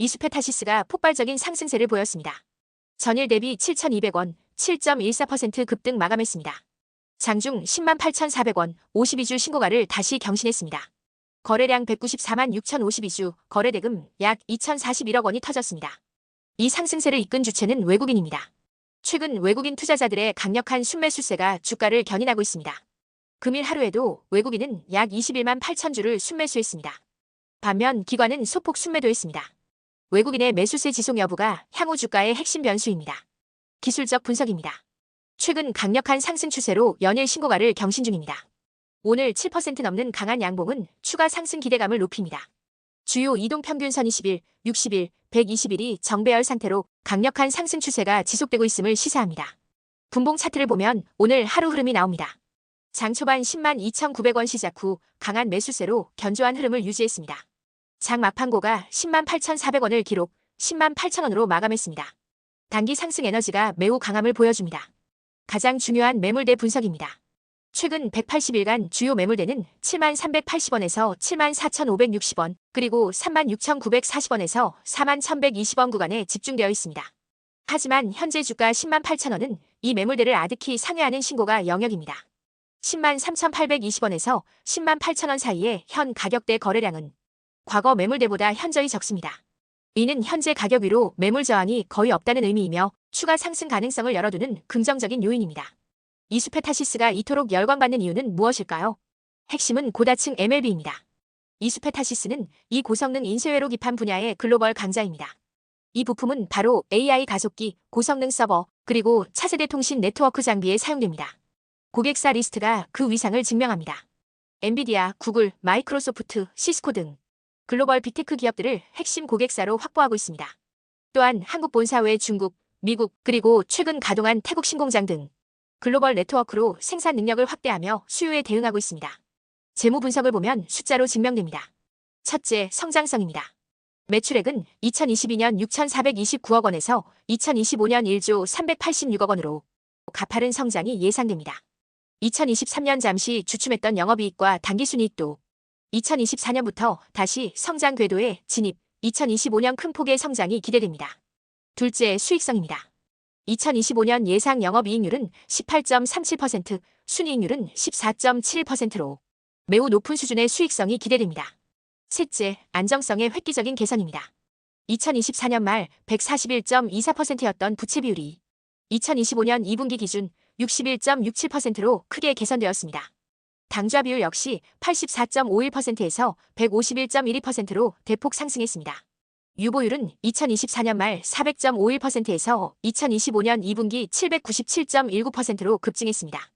이수페타시스가 폭발적인 상승세를 보였습니다. 전일 대비 7,200원, 7.14% 급등 마감했습니다. 장중 10만 8,400원, 52주 신고가를 다시 경신했습니다. 거래량 194만 6,052주, 거래대금 약 2,041억 원이 터졌습니다. 이 상승세를 이끈 주체는 외국인입니다. 최근 외국인 투자자들의 강력한 순매수세가 주가를 견인하고 있습니다. 금일 하루에도 외국인은 약 21만 8천 주를 순매수했습니다. 반면 기관은 소폭 순매도했습니다. 외국인의 매수세 지속 여부가 향후 주가의 핵심 변수입니다. 기술적 분석입니다. 최근 강력한 상승 추세로 연일 신고가를 경신 중입니다. 오늘 7% 넘는 강한 양봉은 추가 상승 기대감을 높입니다. 주요 이동 평균선 20일, 60일, 120일이 정배열 상태로 강력한 상승 추세가 지속되고 있음을 시사합니다. 분봉 차트를 보면 오늘 하루 흐름이 나옵니다. 장 초반 10만 2,900원 시작 후 강한 매수세로 견조한 흐름을 유지했습니다. 장 막판고가 10만 8,400원을 기록, 10만 8천원으로 마감했습니다. 단기 상승 에너지가 매우 강함을 보여줍니다. 가장 중요한 매물대 분석입니다. 최근 180일간 주요 매물대는 7만 380원에서 7만 4,560원, 그리고 3만 6,940원에서 4만 1,120원 구간에 집중되어 있습니다. 하지만 현재 주가 10만 8천원은 이 매물대를 아득히 상회하는 신고가 영역입니다. 10만 3,820원에서 10만 8천원 사이의 현 가격대 거래량은 과거 매물대보다 현저히 적습니다. 이는 현재 가격 위로 매물 저항이 거의 없다는 의미이며 추가 상승 가능성을 열어두는 긍정적인 요인입니다. 이수페타시스가 이토록 열광받는 이유는 무엇일까요? 핵심은 고다층 MLB입니다. 이수페타시스는 이 고성능 인쇄회로 기판 분야의 글로벌 강자입니다. 이 부품은 바로 AI 가속기, 고성능 서버, 그리고 차세대 통신 네트워크 장비에 사용됩니다. 고객사 리스트가 그 위상을 증명합니다. 엔비디아, 구글, 마이크로소프트, 시스코 등 글로벌 빅테크 기업들을 핵심 고객사로 확보하고 있습니다. 또한 한국 본사 외 중국, 미국, 그리고 최근 가동한 태국 신공장 등 글로벌 네트워크로 생산 능력을 확대하며 수요에 대응하고 있습니다. 재무 분석을 보면 숫자로 증명됩니다. 첫째, 성장성입니다. 매출액은 2022년 6,429억 원에서 2025년 1조 386억 원으로 가파른 성장이 예상됩니다. 2023년 잠시 주춤했던 영업이익과 당기순이익도 2024년부터 다시 성장 궤도에 진입, 2025년 큰 폭의 성장이 기대됩니다. 둘째, 수익성입니다. 2025년 예상 영업이익률은 18.37%, 순이익률은 14.7%로 매우 높은 수준의 수익성이 기대됩니다. 셋째, 안정성의 획기적인 개선입니다. 2024년 말 141.24%였던 부채 비율이 2025년 2분기 기준 61.67%로 크게 개선되었습니다. 당좌 비율 역시 84.51%에서 151.12%로 대폭 상승했습니다. 유보율은 2024년 말 400.51%에서 2025년 2분기 797.19%로 급증했습니다.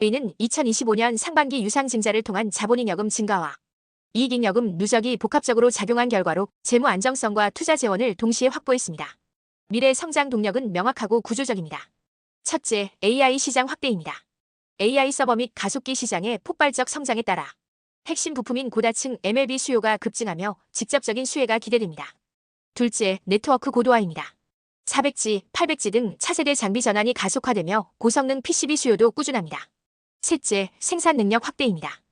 이는 2025년 상반기 유상 증자를 통한 자본잉여금 증가와 이익잉여금 누적이 복합적으로 작용한 결과로 재무 안정성과 투자 재원을 동시에 확보했습니다. 미래 성장 동력은 명확하고 구조적입니다. 첫째, AI 시장 확대입니다. AI 서버 및 가속기 시장의 폭발적 성장에 따라 핵심 부품인 고다층 MLB 수요가 급증하며 직접적인 수혜가 기대됩니다. 둘째, 네트워크 고도화입니다. 400G, 800G 등 차세대 장비 전환이 가속화되며 고성능 PCB 수요도 꾸준합니다. 셋째, 생산 능력 확대입니다.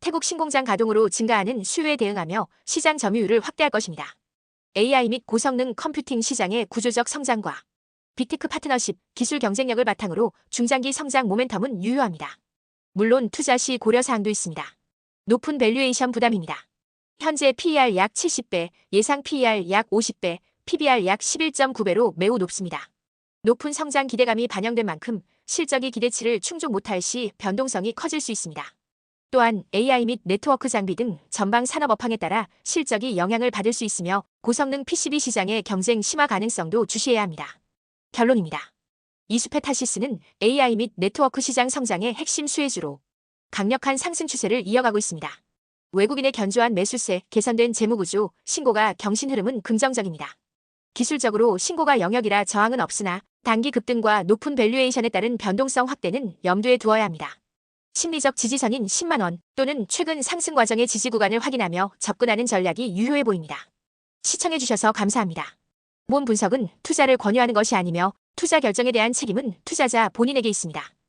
태국 신공장 가동으로 증가하는 수요에 대응하며 시장 점유율을 확대할 것입니다. AI 및 고성능 컴퓨팅 시장의 구조적 성장과 빅테크 파트너십, 기술 경쟁력을 바탕으로 중장기 성장 모멘텀은 유효합니다. 물론 투자 시 고려 사항도 있습니다. 높은 밸류에이션 부담입니다. 현재 PER 약 70배, 예상 PER 약 50배, PBR 약 11.9배로 매우 높습니다. 높은 성장 기대감이 반영된 만큼 실적이 기대치를 충족 못할 시 변동성이 커질 수 있습니다. 또한 AI 및 네트워크 장비 등 전방 산업 업황에 따라 실적이 영향을 받을 수 있으며 고성능 PCB 시장의 경쟁 심화 가능성도 주시해야 합니다. 결론입니다. 이수페타시스는 AI 및 네트워크 시장 성장의 핵심 수혜주로 강력한 상승 추세를 이어가고 있습니다. 외국인의 견조한 매수세, 개선된 재무구조, 신고가 경신 흐름은 긍정적입니다. 기술적으로 신고가 영역이라 저항은 없으나 단기 급등과 높은 밸류에이션에 따른 변동성 확대는 염두에 두어야 합니다. 심리적 지지선인 10만원 또는 최근 상승 과정의 지지 구간을 확인하며 접근하는 전략이 유효해 보입니다. 시청해주셔서 감사합니다. 본 분석은 투자를 권유하는 것이 아니며 투자 결정에 대한 책임은 투자자 본인에게 있습니다.